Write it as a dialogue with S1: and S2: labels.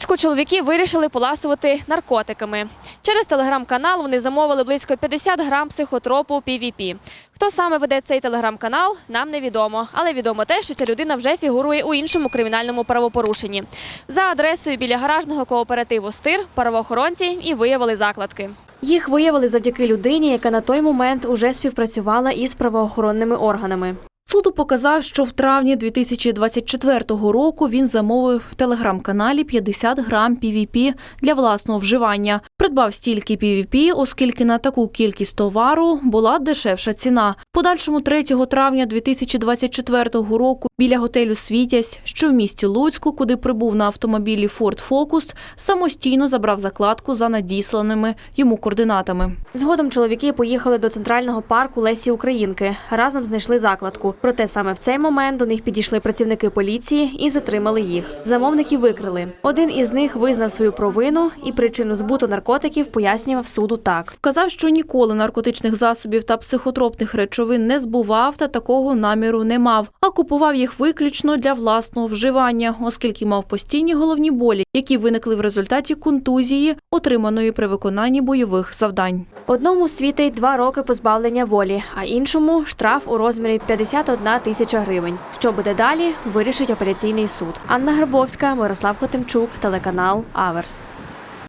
S1: Луцьку чоловіки вирішили поласувати наркотиками. Через телеграм-канал вони замовили близько 50 грам психотропу PVP. Хто саме веде цей телеграм-канал, нам невідомо. Але відомо те, що ця людина вже фігурує у іншому кримінальному правопорушенні. За адресою біля гаражного кооперативу Стир правоохоронці і виявили закладки. Їх виявили завдяки людині, яка на той момент уже співпрацювала із правоохоронними органами.
S2: Суду показав, що в травні 2024 року він замовив в телеграм-каналі 50 грам PVP для власного вживання. Придбав стільки PVP, оскільки на таку кількість товару була дешевша ціна. Подальшому 3 травня 2024 року біля готелю Світязь, що в місті Луцьку, куди прибув на автомобілі Ford Focus, самостійно забрав закладку за надісланими йому координатами.
S1: Згодом чоловіки поїхали до центрального парку Лесі Українки. Разом знайшли закладку. Проте саме в цей момент до них підійшли працівники поліції і затримали їх. Замовників викрили. Один із них визнав свою провину і причину збуту наркотиків пояснював суду так.
S2: Вказав, що ніколи наркотичних засобів та психотропних речовин не збував та такого наміру не мав, а купував їх виключно для власного вживання, оскільки мав постійні головні болі, які виникли в результаті контузії, отриманої при виконанні бойових завдань.
S1: Одному світить два роки позбавлення волі, а іншому штраф у розмірі 51 тисяча гривень. Що буде далі, вирішить апеляційний суд. Анна Грабовська, Мирослав Хотимчук, телеканал Аверс.